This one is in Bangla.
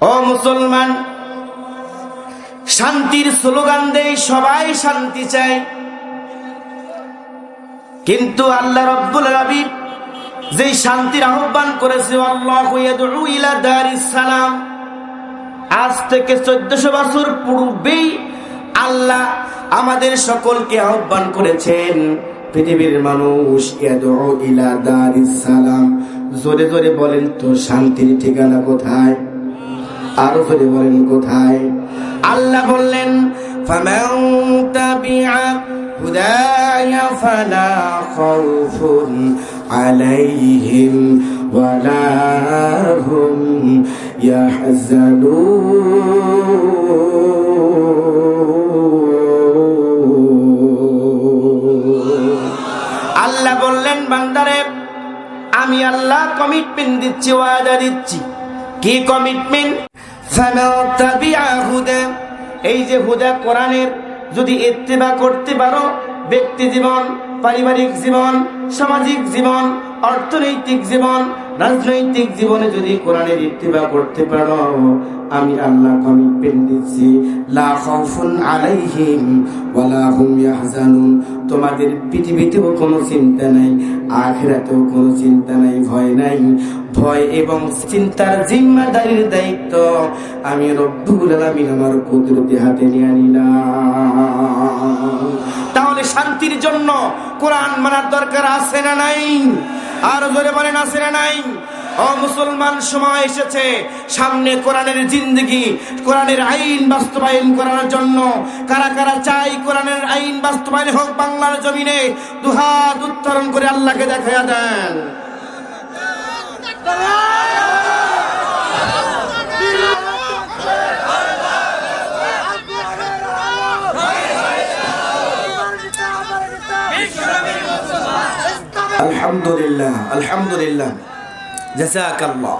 ও মুসলমান, শান্তির স্লোগান দেয় সবাই শান্তি চায় কিন্তু আল্লাহ রব্বুল আলামিন যেই শান্তির আহ্বান করেছে সালাম আজ থেকে চোদ্দশো বছর পূর্বেই আল্লাহ আমাদের সকলকে আহ্বান করেছেন, পৃথিবীর মানুষ সালাম জোরে জোরে বলেন তো, শান্তির ঠিকানা কোথায়? আরও জোরে বলেন কোথায়? আল্লাহ বললেন আল্লাহ বললেন, বান্দারে, আমি আল্লাহ কমিটমেন্ট দিচ্ছি, ওয়াদা দিচ্ছি। কি কমিটমেন্ট এই যে হুদা কোরআনের যদি ইত্তেবা করতে পারো ব্যক্তি জীবন পারিবারিক জীবন সামাজিক জীবন অর্থনৈতিক জীবন, রাজনৈতিক জীবনে যদি কোরআনের ইত্তেবা করতে পারো, আমি আল্লাহ কমিটমেন্ট দিচ্ছি। লা খাউফুন আলাইহিম ওয়ালা হুম ইয়াহজানুন। তোমাদের পৃথিবীতেও কোনো চিন্তা নাই, আখেরাতেও কোনো চিন্তা নাই, ভয় নাই। ভয় এবং চিন্তার জিম্মাদারির দায়িত্ব আমি রব্বুল আলামিন আমার কুদরতি হাতে নিয়ে নিলাম তাহলে শান্তির জন্য কোরআন মানার দরকার আছে না নাই? আর জোরে বলেন, আছে না নাই? ও মুসলমান, সময় এসেছে। সামনে কোরআনের জিন্দগি, কোরআনের আইন বাস্তবায়ন করার জন্য। কারা কারা চাই কোরআনের আইন বাস্তবায়ন হোক বাংলার জমিনে, দুহাত উত্তরণ করে আল্লাহকে দেখা দেন। আলহামদুলিল্লাহ আলহামদুলিল্লাহ। জাজাকাল্লাহ